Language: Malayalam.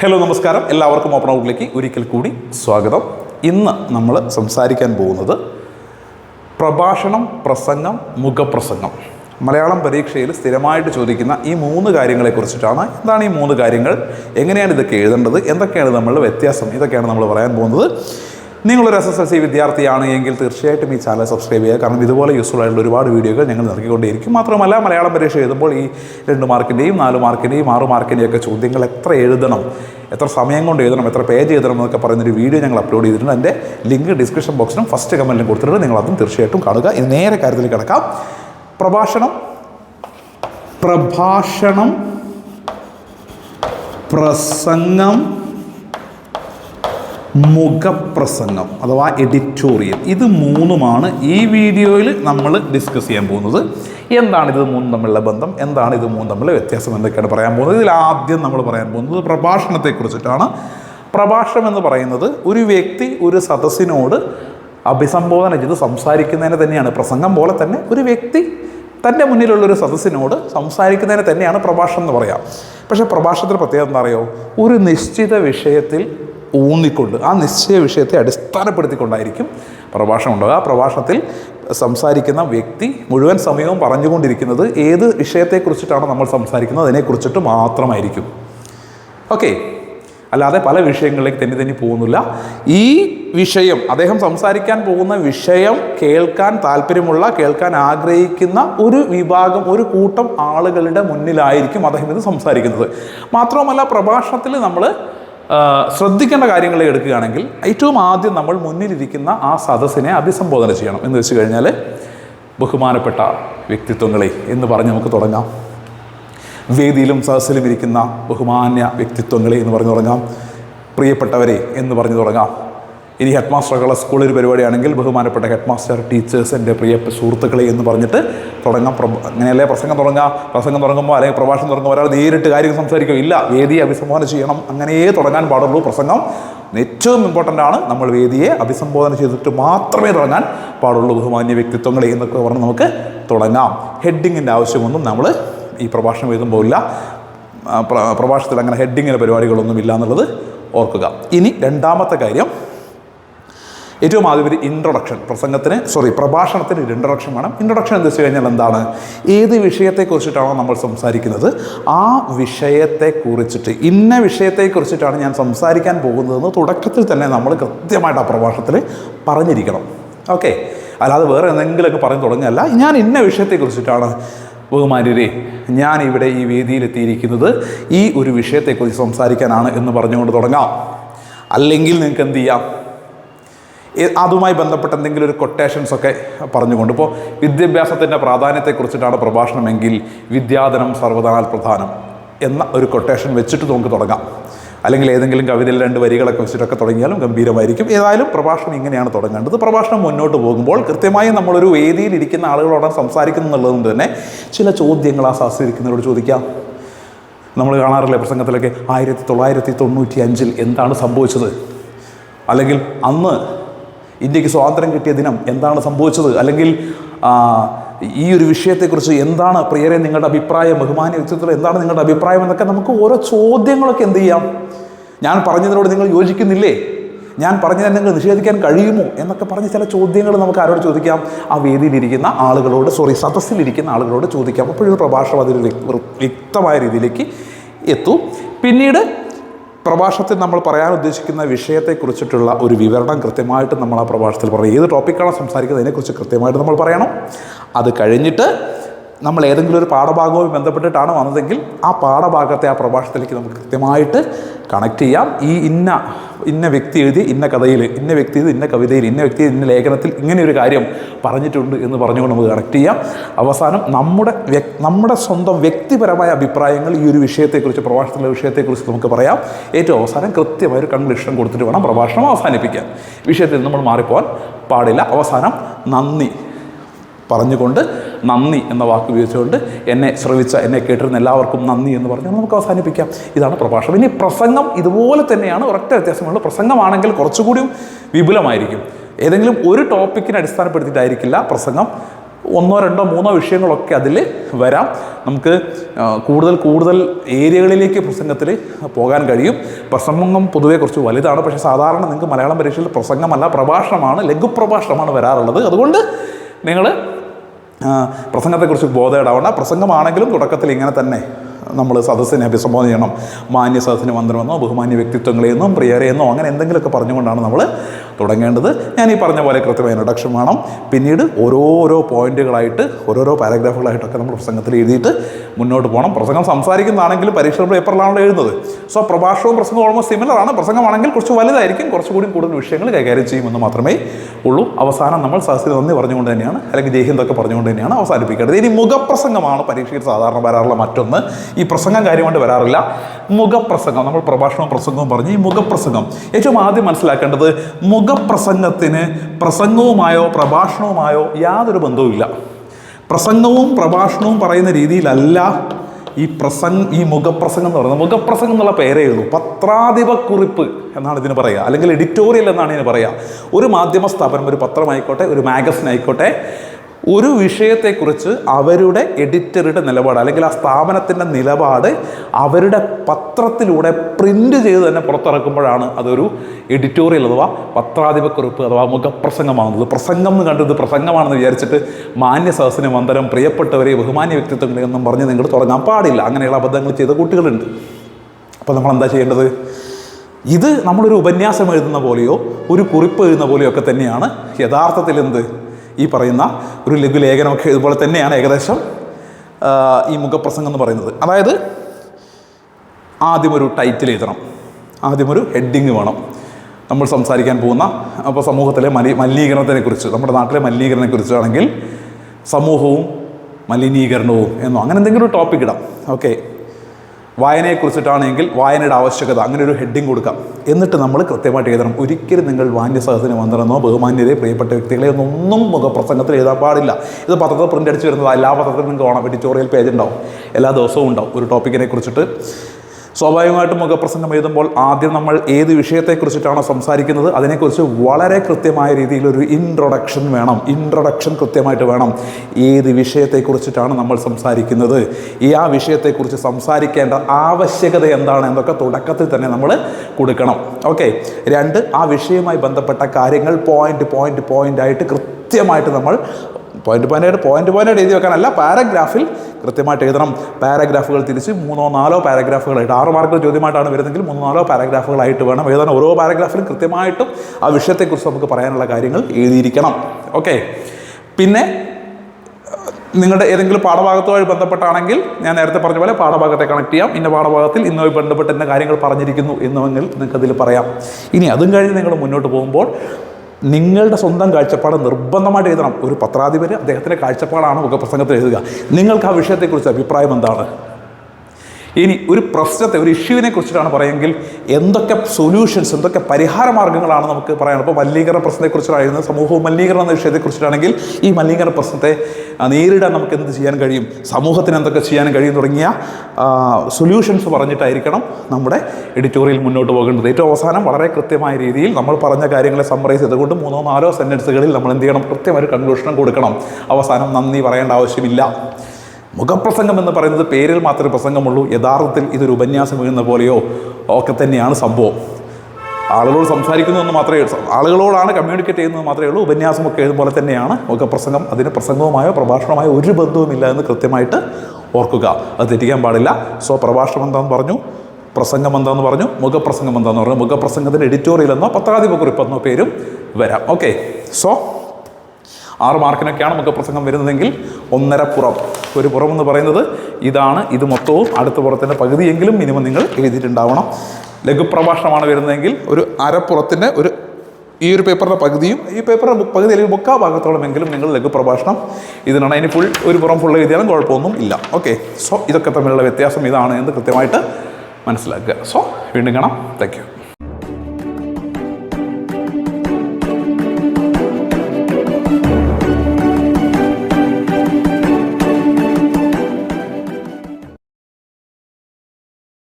ഹലോ നമസ്കാരം. എല്ലാവർക്കും ഓപ്പൺ ഔട്ടിലേക്ക് ഒരിക്കൽ കൂടി സ്വാഗതം. ഇന്ന് നമ്മൾ സംസാരിക്കാൻ പോകുന്നത് പ്രഭാഷണം പ്രസംഗം മുഖപ്രസംഗം. മലയാളം പരീക്ഷയിൽ സ്ഥിരമായിട്ട് ചോദിക്കുന്ന ഈ മൂന്ന് കാര്യങ്ങളെക്കുറിച്ചിട്ടാണ് എന്താണ് ഈ മൂന്ന് കാര്യങ്ങൾ എങ്ങനെയാണ് ഇതൊക്കെ എഴുതേണ്ടത് എന്തൊക്കെയാണ് നമ്മളുടെ വ്യത്യാസം ഇതൊക്കെയാണ് നമ്മൾ പറയാൻ പോകുന്നത്. നിങ്ങളൊരു എസ് എസ് എൽ സി വിദ്യാർത്ഥിയാണ് എങ്കിൽ തീർച്ചയായിട്ടും ഈ ചാനൽ സബ്സ്ക്രൈബ് ചെയ്യുക. കാരണം ഇതുപോലെ യൂസ്ഫുൾ ആയിട്ടുള്ള ഒരുപാട് വീഡിയോകൾ ഞങ്ങൾ നൽകിക്കൊണ്ടേയിരിക്കും. മാത്രമല്ല മലയാളം പരീക്ഷ എഴുതുമ്പോൾ ഈ രണ്ട് മാർക്കിന്റെയും നാല് മാർക്കിന്റെയും ആറ് മാർക്കിന്റെയും ഒക്കെ ചോദ്യങ്ങൾ എത്ര എഴുതണം എത്ര സമയം കൊണ്ട് എഴുതണം എത്ര പേജ് എഴുതണം എന്നൊക്കെ പറയുന്നൊരു വീഡിയോ ഞങ്ങൾ അപ്ലോഡ് ചെയ്തിട്ടുണ്ട്. അതിന്റെ ലിങ്ക് ഡിസ്ക്രിപ്ഷൻ ബോക്സിലും ഫസ്റ്റ് കമന്റിലും കൊടുത്തിട്ടുണ്ട്. നിങ്ങൾ അതും തീർച്ചയായിട്ടും കാണുക. ഇത് നേരെ കാര്യത്തിൽ കിടക്കാം. പ്രഭാഷണം പ്രഭാഷണം പ്രസംഗം മുഖപ്രസംഗം അഥവാ എഡിറ്റോറിയൽ. ഇത് മൂന്നുമാണ് ഈ വീഡിയോയിൽ നമ്മൾ ഡിസ്കസ് ചെയ്യാൻ പോകുന്നത്. എന്താണ് ഇത് മൂന്നും തമ്മിലുള്ള ബന്ധം? എന്താണ് ഇത് മൂന്നും തമ്മിലുള്ള വ്യത്യാസം? എന്തൊക്കെയാണ് പറയാൻ പോകുന്നത്? ഇതിൽ ആദ്യം നമ്മൾ പറയാൻ പോകുന്നത് പ്രഭാഷണത്തെക്കുറിച്ചിട്ടാണ് പ്രഭാഷണം എന്ന് പറയുന്നത് ഒരു വ്യക്തി ഒരു സദസ്സിനോട് അഭിസംബോധന ചെയ്ത് സംസാരിക്കുന്നതിന് തന്നെയാണ്. പ്രസംഗം പോലെ തന്നെ ഒരു വ്യക്തി തന്റെ മുന്നിലുള്ള ഒരു സദസ്സിനോട് സംസാരിക്കുന്നതിന് തന്നെയാണ് പ്രഭാഷണം എന്ന് പറയാം. പക്ഷേ പ്രഭാഷണത്തിൽ പ്രത്യേകത എന്താ അറിയോ ഒരു നിശ്ചിത വിഷയത്തിൽ ഊന്നിക്കൊണ്ട് ആ നിശ്ചയ വിഷയത്തെ അടിസ്ഥാനപ്പെടുത്തിക്കൊണ്ടായിരിക്കും പ്രഭാഷണം ഉണ്ടാവുക ആ പ്രഭാഷണത്തിൽ സംസാരിക്കുന്ന വ്യക്തി മുഴുവൻ സമയവും പറഞ്ഞുകൊണ്ടിരിക്കുന്നത് ഏത് വിഷയത്തെക്കുറിച്ചിട്ടാണോ നമ്മൾ സംസാരിക്കുന്നത് അതിനെക്കുറിച്ചിട്ട് മാത്രമായിരിക്കും. ഓക്കെ. അല്ലാതെ പല വിഷയങ്ങളിലേക്ക് തന്നെ തന്നെ പോകുന്നില്ല. ഈ വിഷയം അദ്ദേഹം സംസാരിക്കാൻ പോകുന്ന വിഷയം കേൾക്കാൻ താല്പര്യമുള്ള കേൾക്കാൻ ആഗ്രഹിക്കുന്ന ഒരു വിഭാഗം ഒരു കൂട്ടം ആളുകളുടെ മുന്നിലായിരിക്കും അദ്ദേഹം ഇത് സംസാരിക്കുന്നത്. മാത്രവുമല്ല പ്രഭാഷണത്തിൽ നമ്മൾ ശ്രദ്ധിക്കേണ്ട കാര്യങ്ങളെ എടുക്കുകയാണെങ്കിൽ ഏറ്റവും ആദ്യം നമ്മൾ മുന്നിലിരിക്കുന്ന ആ സദസ്സിനെ അഭിസംബോധന ചെയ്യണം. എന്ന് വെച്ച് കഴിഞ്ഞാൽ ബഹുമാനപ്പെട്ട വ്യക്തിത്വങ്ങളെ എന്ന് പറഞ്ഞ് നമുക്ക് തുടങ്ങാം. വേദിയിലും സദസ്സിലും ഇരിക്കുന്ന ബഹുമാന്യ വ്യക്തിത്വങ്ങളെ എന്ന് പറഞ്ഞു തുടങ്ങാം. പ്രിയപ്പെട്ടവരെ എന്ന് പറഞ്ഞു തുടങ്ങാം. ഇനി ഹെഡ് മാസ്റ്ററുള്ള സ്കൂളിൽ പരിപാടിയാണെങ്കിൽ ബഹുമാനപ്പെട്ട ഹെഡ് മാസ്റ്റർ ടീച്ചേഴ്സ് എന്റെ പ്രിയ സുഹൃത്തുക്കളെ എന്ന് പറഞ്ഞിട്ട് തുടങ്ങാം. അങ്ങനെയല്ലേ പ്രസംഗം തുടങ്ങാം? പ്രസംഗം തുടങ്ങുമ്പോൾ അല്ലെങ്കിൽ പ്രഭാഷണം തുടങ്ങുമ്പോൾ ഒരാൾ നേരിട്ട് കാര്യങ്ങൾ സംസാരിക്കും ഇല്ല. വേദിയെ അഭിസംബോധന ചെയ്യണം. അങ്ങനെയേ തുടങ്ങാൻ പാടുള്ളൂ പ്രസംഗം. ഏറ്റവും ഇമ്പോർട്ടന്റ് ആണ് നമ്മൾ വേദിയെ അഭിസംബോധന ചെയ്തിട്ട് മാത്രമേ തുടങ്ങാൻ പാടുള്ളൂ ബഹുമാന്യ വ്യക്തിത്വങ്ങളെ എന്നൊക്കെ പറഞ്ഞ് നമുക്ക് തുടങ്ങാം. ഹെഡിങ്ങിന്റെ ആവശ്യമൊന്നും നമ്മൾ ഈ പ്രഭാഷണം എഴുതുമ്പോൾ ഇല്ല. പ്രഭാഷണത്തിൽ അങ്ങനെ ഹെഡിങ്ങിന്റെ പരിപാടികളൊന്നും ഇല്ല എന്നുള്ളത് ഓർക്കുക. ഇനി രണ്ടാമത്തെ കാര്യം ഏറ്റവും ആദ്യം ഒരു ഇൻട്രൊഡക്ഷൻ പ്രസംഗത്തിന് സോറി പ്രഭാഷണത്തിന് ഒരു ഇൻട്രൊഡക്ഷൻ വേണം. ഇൻട്രൊഡക്ഷൻ എന്ന് വെച്ച് കഴിഞ്ഞാൽ എന്താണ്? ഏത് വിഷയത്തെക്കുറിച്ചിട്ടാണോ നമ്മൾ സംസാരിക്കുന്നത്? ആ വിഷയത്തെക്കുറിച്ചിട്ട്. ഇന്ന വിഷയത്തെക്കുറിച്ചിട്ടാണ് ഞാൻ സംസാരിക്കാൻ പോകുന്നതെന്ന് തുടക്കത്തിൽ തന്നെ നമ്മൾ കൃത്യമായിട്ട് ആ പ്രഭാഷണത്തിൽ പറഞ്ഞിരിക്കണം. ഓക്കെ അല്ലാതെ വേറെ എന്തെങ്കിലുമൊക്കെ പറഞ്ഞു തുടങ്ങിയല്ല. ഞാൻ ഇന്ന വിഷയത്തെക്കുറിച്ചിട്ടാണ് ബഹുമാര്യരെ ഞാൻ ഇവിടെ ഈ വേദിയിലെത്തിയിരിക്കുന്നത്. ഈ ഒരു വിഷയത്തെക്കുറിച്ച് സംസാരിക്കാനാണ് എന്ന് പറഞ്ഞുകൊണ്ട് തുടങ്ങാം. അല്ലെങ്കിൽ നിങ്ങൾക്ക് എന്ത് ചെയ്യാം? അതുമായി ബന്ധപ്പെട്ട എന്തെങ്കിലും ഒരു കൊട്ടേഷൻസ് ഒക്കെ പറഞ്ഞുകൊണ്ട്. ഇപ്പോൾ വിദ്യാഭ്യാസത്തിന്റെ പ്രാധാന്യത്തെക്കുറിച്ചിട്ടാണ് പ്രഭാഷണമെങ്കിൽ വിദ്യാധനം സർവതാൽ പ്രധാനം എന്ന ഒരു കൊട്ടേഷൻ വെച്ചിട്ട് നമുക്ക് തുടങ്ങാം. അല്ലെങ്കിൽ ഏതെങ്കിലും കവിതയിൽ രണ്ട് വരികളൊക്കെ വെച്ചിട്ടൊക്കെ തുടങ്ങിയാലും ഗംഭീരമായിരിക്കും. ഏതായാലും പ്രഭാഷണം ഇങ്ങനെയാണ് തുടങ്ങേണ്ടത്. പ്രഭാഷണം മുന്നോട്ട് പോകുമ്പോൾ കൃത്യമായും നമ്മളൊരു വേദിയിൽ ഇരിക്കുന്ന ആളുകളോടാണ് സംസാരിക്കുന്നത് എന്നുള്ളതുകൊണ്ട് തന്നെ ചില ചോദ്യങ്ങൾ ആ ശാസ്ത്രിക്കുന്നവരോട് ചോദിക്കാം. നമ്മൾ കാണാറില്ലേ പ്രസംഗത്തിലൊക്കെ ആയിരത്തി തൊള്ളായിരത്തി തൊണ്ണൂറ്റി അഞ്ചിൽ എന്താണ് സംഭവിച്ചത്? അല്ലെങ്കിൽ അന്ന് ഇന്ത്യയ്ക്ക് സ്വാതന്ത്ര്യം കിട്ടിയ ദിനം എന്താണ് സംഭവിച്ചത്? അല്ലെങ്കിൽ ഈ ഒരു വിഷയത്തെക്കുറിച്ച് എന്താണ് പ്രിയരെ നിങ്ങളുടെ അഭിപ്രായം? ബഹുമാന വ്യക്തിത്വത്തിൽ എന്താണ് നിങ്ങളുടെ അഭിപ്രായം എന്നൊക്കെ നമുക്ക് ഓരോ ചോദ്യങ്ങളൊക്കെ എന്ത് ചെയ്യാം? ഞാൻ പറഞ്ഞതിനോട് നിങ്ങൾ യോജിക്കുന്നില്ലേ? ഞാൻ പറഞ്ഞതിനെ നിങ്ങൾ നിഷേധിക്കാൻ കഴിയുമോ എന്നൊക്കെ പറഞ്ഞ് ചില ചോദ്യങ്ങൾ നമുക്ക് ആരോട് ചോദിക്കാം? ആ വേദിയിലിരിക്കുന്ന ആളുകളോട് സോറി സദസ്സിലിരിക്കുന്ന ആളുകളോട് ചോദിക്കാം. അപ്പോഴൊരു പ്രഭാഷണം അതിൽ വ്യക്തമായ രീതിയിലേക്ക് എത്തും. പിന്നീട് പ്രഭാഷണത്തിൽ നമ്മൾ പറയാൻ ഉദ്ദേശിക്കുന്ന വിഷയത്തെക്കുറിച്ചിട്ടുള്ള ഒരു വിവരണം കൃത്യമായിട്ട് നമ്മൾ ആ പ്രഭാഷണത്തിൽ പറയും ഏത് ടോപ്പിക്കാണോ സംസാരിക്കുന്നത് അതിനെക്കുറിച്ച് കൃത്യമായിട്ട് നമ്മൾ പറയണം. അത് കഴിഞ്ഞിട്ട് നമ്മൾ ഏതെങ്കിലും ഒരു പാഠഭാഗവുമായി ബന്ധപ്പെട്ടിട്ടാണ് വന്നതെങ്കിൽ ആ പാഠഭാഗത്തെ ആ പ്രഭാഷണത്തിലേക്ക് നമുക്ക് കൃത്യമായിട്ട് കണക്ട് ചെയ്യാം. ഈ ഇന്ന ഇന്ന വ്യക്തി എഴുതി ഇന്ന കഥയിൽ ഇന്ന വ്യക്തി ഇന്ന കവിതയിൽ ഇന്ന വ്യക്തി ഇന്ന ലേഖനത്തിൽ ഇങ്ങനെ ഒരു കാര്യം പറഞ്ഞിട്ടുണ്ട് എന്ന് പറഞ്ഞുകൊണ്ട് നമുക്ക് കണക്ട് ചെയ്യാം. അവസാനം നമ്മുടെ നമ്മുടെ സ്വന്തം വ്യക്തിപരമായ അഭിപ്രായങ്ങൾ ഈ ഒരു വിഷയത്തെക്കുറിച്ച് പ്രഭാഷണത്തിലെ വിഷയത്തെക്കുറിച്ച് നമുക്ക് പറയാം. ഏറ്റവും അവസാനം കൃത്യമായ ഒരു കൺക്ലൂഷൻ കൊടുത്തിട്ട് വേണം പ്രഭാഷണം അവസാനിപ്പിക്കാൻ. വിഷയത്തിൽ നമ്മൾ മാറിപ്പോകാൻ പാടില്ല. അവസാനം നന്ദി പറഞ്ഞുകൊണ്ട് നന്ദി എന്ന വാക്ക് ഉപയോഗിച്ചുകൊണ്ട് എന്നെ ശ്രവിച്ച എന്നെ കേട്ടിരുന്ന എല്ലാവർക്കും നന്ദി എന്ന് പറഞ്ഞാൽ നമുക്ക് അവസാനിപ്പിക്കാം. ഇതാണ് പ്രഭാഷണം. ഇനി പ്രസംഗം ഇതുപോലെ തന്നെയാണ്. ഒരൊറ്റ വ്യത്യാസമുള്ള പ്രസംഗമാണെങ്കിൽ കുറച്ചുകൂടിയും വിപുലമായിരിക്കും. ഏതെങ്കിലും ഒരു ടോപ്പിക്കിനെ അടിസ്ഥാനപ്പെടുത്തിയിട്ടായിരിക്കില്ല പ്രസംഗം. ഒന്നോ രണ്ടോ മൂന്നോ വിഷയങ്ങളൊക്കെ അതിൽ വരാം. നമുക്ക് കൂടുതൽ കൂടുതൽ ഏരിയകളിലേക്ക് പ്രസംഗത്തിൽ പോകാൻ കഴിയും. പ്രസംഗം പൊതുവെ കുറച്ച് വലുതാണ്. പക്ഷേ സാധാരണ നിങ്ങൾക്ക് മലയാളം പരീക്ഷയിൽ പ്രസംഗമല്ല പ്രഭാഷണമാണ് ലഘുപ്രഭാഷണമാണ് വരാറുള്ളത്. അതുകൊണ്ട് നിങ്ങൾ പ്രസംഗത്തെക്കുറിച്ച് ബോധേടാവണ്ട പ്രസംഗമാണെങ്കിലും തുടക്കത്തിൽ ഇങ്ങനെ തന്നെ. നമ്മൾ സദസ്സിനെ അഭിസംബോധന ചെയ്യണം. മാന്യ സദസ്സിന് മന്ത്രമെന്നോ ബഹുമാന്യ പ്രിയരെ പ്രിയരെയെന്നോ അങ്ങനെ എന്തെങ്കിലുമൊക്കെ പറഞ്ഞുകൊണ്ടാണ് നമ്മൾ തുടങ്ങേണ്ടത്. ഞാൻ ഈ പറഞ്ഞ പോലെ കൃത്യമായ ഇൻട്രഡക്ഷൻ വേണം. പിന്നീട് ഓരോരോ പോയിന്റുകളായിട്ട് ഓരോരോ പാരഗ്രാഫുകളായിട്ടൊക്കെ നമ്മൾ പ്രസംഗത്തിൽ എഴുതിയിട്ട് മുന്നോട്ട് പോകണം. പ്രസംഗം സംസാരിക്കുന്നതാണെങ്കിലും പരീക്ഷ പേപ്പറിലാണല്ലോ എഴുതുന്നത്. സോ പ്രഭാഷണവും പ്രസംഗവും ഓൾമോസ്റ്റ് സിമിലറാണ് പ്രസംഗമാണെങ്കിൽ കുറച്ച് വലുതായിരിക്കും. കുറച്ചുകൂടി കൂടുതൽ വിഷയങ്ങൾ കൈകാര്യം ചെയ്യുമെന്ന് മാത്രമേ ഉള്ളൂ. അവസാനം നമ്മൾ സഹസിൽ നന്ദി പറഞ്ഞുകൊണ്ട് തന്നെയാണ്. അല്ലെങ്കിൽ ജയ്ഹിന്ദൊക്കെ പറഞ്ഞുകൊണ്ട് തന്നെയാണ് അവസാനിപ്പിക്കേണ്ടത്. ഇനി മുഖപ്രസംഗമാണ് പരീക്ഷയിൽ സാധാരണ വരാറുള്ള മറ്റൊന്ന്. ഈ പ്രസംഗം കാര്യമായിട്ട് വരാറില്ല. മുഖപ്രസംഗം നമ്മൾ പ്രഭാഷണവും പ്രസംഗവും പറഞ്ഞ് ഈ മുഖപ്രസംഗം. ഏറ്റവും ആദ്യം മനസ്സിലാക്കേണ്ടത് മുഖപ്രസംഗത്തിന് പ്രസംഗവുമായോ പ്രഭാഷണവുമായോ യാതൊരു ബന്ധവുമില്ല. പ്രസംഗവും പ്രഭാഷണവും പറയുന്ന രീതിയിലല്ല ഈ പ്രസംഗ ഈ മുഖപ്രസംഗം എന്ന് പറയുന്നത്. മുഖപ്രസംഗം എന്നുള്ള പേരേ ഉള്ളൂ. പത്രാധിപക്കുറിപ്പ് എന്നാണ് ഇതിന് പറയുക. അല്ലെങ്കിൽ എഡിറ്റോറിയൽ എന്നാണ് ഇതിന് പറയുക. ഒരു മാധ്യമ സ്ഥാപനം ഒരു പത്രമായിക്കോട്ടെ ഒരു മാഗസിൻ ആയിക്കോട്ടെ ഒരു വിഷയത്തെക്കുറിച്ച് അവരുടെ എഡിറ്ററുടെ നിലപാട് അല്ലെങ്കിൽ ആ സ്ഥാപനത്തിന്റെ നിലപാട് അവരുടെ പത്രത്തിലൂടെ പ്രിന്റ് ചെയ്ത് തന്നെ പുറത്തിറക്കുമ്പോഴാണ് അതൊരു എഡിറ്റോറിയൽ അഥവാ പത്രാധിപക്കുറിപ്പ് അഥവാ മുഖപ്രസംഗമാകുന്നത്. പ്രസംഗം എന്ന് കണ്ടത് പ്രസംഗമാണെന്ന് വിചാരിച്ചിട്ട് മാന്യ സദസ്സിന് മന്ദരം പ്രിയപ്പെട്ടവരെ ബഹുമാന്യ വ്യക്തിത്വങ്ങളെ ഒന്നും പറഞ്ഞ് നിങ്ങൾ തുടങ്ങാൻ പാടില്ല. അങ്ങനെയുള്ള അബദ്ധങ്ങൾ ചെയ്ത കുട്ടികളുണ്ട്. അപ്പോൾ നമ്മൾ എന്താ ചെയ്യേണ്ടത്? ഇത് നമ്മളൊരു ഉപന്യാസം എഴുതുന്ന പോലെയോ ഒരു കുറിപ്പ് എഴുതുന്ന പോലെയോ ഒക്കെ തന്നെയാണ് യഥാർത്ഥത്തിൽ എന്ത്? ഈ പറയുന്ന ഒരു ലഘുലേഖനമൊക്കെ ഇതുപോലെ തന്നെയാണ് ഏകദേശം ഈ മുഖപ്രസംഗം എന്ന് പറയുന്നത്. അതായത് ആദ്യം ഒരു ടൈറ്റിൽ എഴുതണം. ആദ്യം ഒരു ഹെഡിങ് വേണം. നമ്മൾ സംസാരിക്കാൻ പോകുന്ന അപ്പോൾ സമൂഹത്തിലെ മലി മലിനീകരണത്തിനെക്കുറിച്ച് നമ്മുടെ നാട്ടിലെ മലിനീകരണത്തെക്കുറിച്ചാണെങ്കിൽ സമൂഹവും മലിനീകരണവും എന്നോ അങ്ങനെ എന്തെങ്കിലും ഒരു ടോപ്പിക് ഇടാം. ഓക്കെ വായനയെക്കുറിച്ചിട്ടാണെങ്കിൽ വായനയുടെ ആവശ്യകത അങ്ങനെ ഒരു ഹെഡിങ് കൊടുക്കാം. എന്നിട്ട് നമ്മൾ കൃത്യമായിട്ട് എഴുതണം. ഒരിക്കലും നിങ്ങൾ വാന്യ സഹസിന് വന്നിരുന്നോ ബഹുമാന്യരെ പ്രിയപ്പെട്ട വ്യക്തികളെ ഒന്നും മുഖപ്രസംഗത്തിൽ എഴുതാൻ പാടില്ല. ഇത് പത്രത്തിൽ പ്രിന്റ് അടിച്ച് വരുന്നത് എല്ലാ പത്രത്തിലും നിങ്ങൾക്ക് ഓണം എഡിറ്റോറിയൽ പേജ് ഉണ്ടാവും. എല്ലാ ദിവസവും ഉണ്ടാവും. ഒരു ടോപ്പിക്കിനെ കുറിച്ചിട്ട് സ്വാഭാവികമായിട്ടും മുഖപ്രസംഗം എഴുതുമ്പോൾ ആദ്യം നമ്മൾ ഏത് വിഷയത്തെക്കുറിച്ചിട്ടാണോ സംസാരിക്കുന്നത് അതിനെക്കുറിച്ച് വളരെ കൃത്യമായ രീതിയിൽ ഒരു ഇൻട്രൊഡക്ഷൻ വേണം. ഇൻട്രൊഡക്ഷൻ കൃത്യമായിട്ട് വേണം. ഏത് വിഷയത്തെക്കുറിച്ചിട്ടാണ് നമ്മൾ സംസാരിക്കുന്നത്? ഈ ആ വിഷയത്തെക്കുറിച്ച് സംസാരിക്കേണ്ട ആവശ്യകത എന്താണ് എന്നൊക്കെ തുടക്കത്തിൽ തന്നെ നമ്മൾ കൊടുക്കണം. ഓക്കെ രണ്ട് ആ വിഷയവുമായി ബന്ധപ്പെട്ട കാര്യങ്ങൾ പോയിന്റ് പോയിന്റ് ആയിട്ട് കൃത്യമായിട്ട് നമ്മൾ പോയിന്റ് പോയിന്റായിട്ട് പോയിന്റ് പോയിന്റായിട്ട് എഴുതി വെക്കാനല്ല പാരഗ്രാഫിൽ കൃത്യമായിട്ട് എഴുതണം. പാരഗ്രാഫുകൾ തിരിച്ച് മൂന്നോ നാലോ പാരഗ്രാഫുകളായിട്ട് ആറ് മാർക്കുകൾ ചോദ്യമായിട്ടാണ് വരുന്നതെങ്കിൽ മൂന്നോ നാലോ പാരഗ്രാഫുകളായിട്ട് വേണം എഴുതാൻ. ഓരോ പാരഗ്രാഫിലും കൃത്യമായിട്ടും ആ വിഷയത്തെക്കുറിച്ച് നമുക്ക് പറയാനുള്ള കാര്യങ്ങൾ എഴുതിയിരിക്കണം. ഓക്കെ പിന്നെ നിങ്ങളുടെ ഏതെങ്കിലും പാഠഭാഗത്തുമായി ബന്ധപ്പെട്ടാണെങ്കിൽ ഞാൻ നേരത്തെ പറഞ്ഞ പോലെ പാഠഭാഗത്തെ കണക്ട് ചെയ്യാം. ഇന്ന പാഠഭാഗത്തിൽ ഇന്നുമായി ബന്ധപ്പെട്ട് ഇന്ന കാര്യങ്ങൾ പറഞ്ഞിരിക്കുന്നു എന്നുവെങ്കിൽ നിങ്ങൾക്കതിൽ പറയാം. ഇനി അതും കഴിഞ്ഞ് നിങ്ങൾ മുന്നോട്ട് പോകുമ്പോൾ നിങ്ങളുടെ സ്വന്തം കാഴ്ചപ്പാട് നിർബന്ധമായിട്ട് എഴുതണം. ഒരു പത്രാധിപര് അദ്ദേഹത്തിന്റെ കാഴ്ചപ്പാടാണ് മുഖപ്രസംഗത്തിൽ എഴുതുക. നിങ്ങൾക്ക് ആ വിഷയത്തെക്കുറിച്ച് അഭിപ്രായം എന്താണ്? ഇനി ഒരു പ്രശ്നത്തെ ഒരു ഇഷ്യൂവിനെ കുറിച്ചിട്ടാണ് പറയുമെങ്കിൽ എന്തൊക്കെ സൊല്യൂഷൻസ് എന്തൊക്കെ പരിഹാര മാർഗങ്ങളാണ് നമുക്ക് പറയാൻ ഇപ്പോൾ മലിനീകരണ പ്രശ്നത്തെക്കുറിച്ചാണ് സമൂഹവും മലിനീകരണം എന്ന വിഷയത്തെക്കുറിച്ചിട്ടാണെങ്കിൽ ഈ മലിനീകരണ പ്രശ്നത്തെ നേരിടാൻ നമുക്ക് എന്ത് ചെയ്യാൻ കഴിയും? സമൂഹത്തിന് എന്തൊക്കെ ചെയ്യാൻ കഴിയും തുടങ്ങിയ സൊല്യൂഷൻസ് പറഞ്ഞിട്ടായിരിക്കണം നമ്മുടെ എഡിറ്റോറിയൽ മുന്നോട്ട് പോകേണ്ടത്. ഏറ്റവും അവസാനം വളരെ കൃത്യമായ രീതിയിൽ നമ്മൾ പറഞ്ഞ കാര്യങ്ങളെ സമ്മറൈസ് ചെയ്തുകൊണ്ട് മൂന്നോ നാലോ സെന്റൻസുകളിൽ നമ്മൾ എന്ത് ചെയ്യണം? കൃത്യമായൊരു കൺക്ലൂഷനും കൊടുക്കണം. അവസാനം നന്ദി പറയേണ്ട ആവശ്യമില്ല. മുഖപ്രസംഗം എന്ന് പറയുന്നത് പേരിൽ മാത്രമേ പ്രസംഗമുള്ളൂ. യഥാർത്ഥത്തിൽ ഇതൊരു ഉപന്യാസം എഴുതുന്ന പോലെയോ ഒക്കെ തന്നെയാണ് സംഭവം. ആളുകളോട് സംസാരിക്കുന്നു എന്ന് മാത്രമേ ആളുകളോടാണ് കമ്മ്യൂണിക്കേറ്റ് ചെയ്യുന്നത് മാത്രമേ ഉള്ളൂ. ഉപന്യാസമൊക്കെ ഇതുപോലെ പോലെ തന്നെയാണ് മുഖപ്രസംഗം. അതിന് പ്രസംഗവുമായോ പ്രഭാഷണമായോ ഒരു ബന്ധവുമില്ല എന്ന് കൃത്യമായിട്ട് ഓർക്കുക. അത് തെറ്റിക്കാൻ പാടില്ല. സോ പ്രഭാഷണം എന്താണെന്ന് പറഞ്ഞു? പ്രസംഗം എന്താന്ന് പറഞ്ഞു? മുഖപ്രസംഗം എന്താന്ന് പറഞ്ഞു? മുഖപ്രസംഗത്തിന്റെ എഡിറ്റോറിയൽ എന്നോ പത്രാധിപക്കുറിപ്പ് എന്നോ പേരും വരാം. ഓക്കെ സോ ആറ് മാർക്കിനൊക്കെയാണ് മുഖപ്രസംഗം വരുന്നതെങ്കിൽ ഒന്നര പുറം ഒരു പുറമെന്ന് പറയുന്നത് ഇതാണ്. ഇത് മൊത്തവും അടുത്ത പുറത്തിന്റെ പകുതിയെങ്കിലും മിനിമം നിങ്ങൾ എഴുതിയിട്ടുണ്ടാവണം. ലഘുപ്രഭാഷണമാണ് വരുന്നതെങ്കിൽ ഒരു അരപ്പുറത്തിന്റെ ഒരു ഈ ഒരു പേപ്പറിന്റെ പകുതിയും ഈ പേപ്പറിന്റെ പകുതി അല്ലെങ്കിൽ മുക്കാ ഭാഗത്തോളമെങ്കിലും നിങ്ങൾ ലഘുപ്രഭാഷണം ഇതിനാണ്. അതിന് ഫുൾ ഒരു പുറം ഫുൾ എഴുതിയാലും കുഴപ്പമൊന്നും ഇല്ല. ഓക്കെ സോ ഇതൊക്കെ തമ്മിലുള്ള വ്യത്യാസം ഇതാണ് എന്ന് കൃത്യമായിട്ട് മനസ്സിലാക്കുക. സോ വീണ്ടും കാണാം. താങ്ക്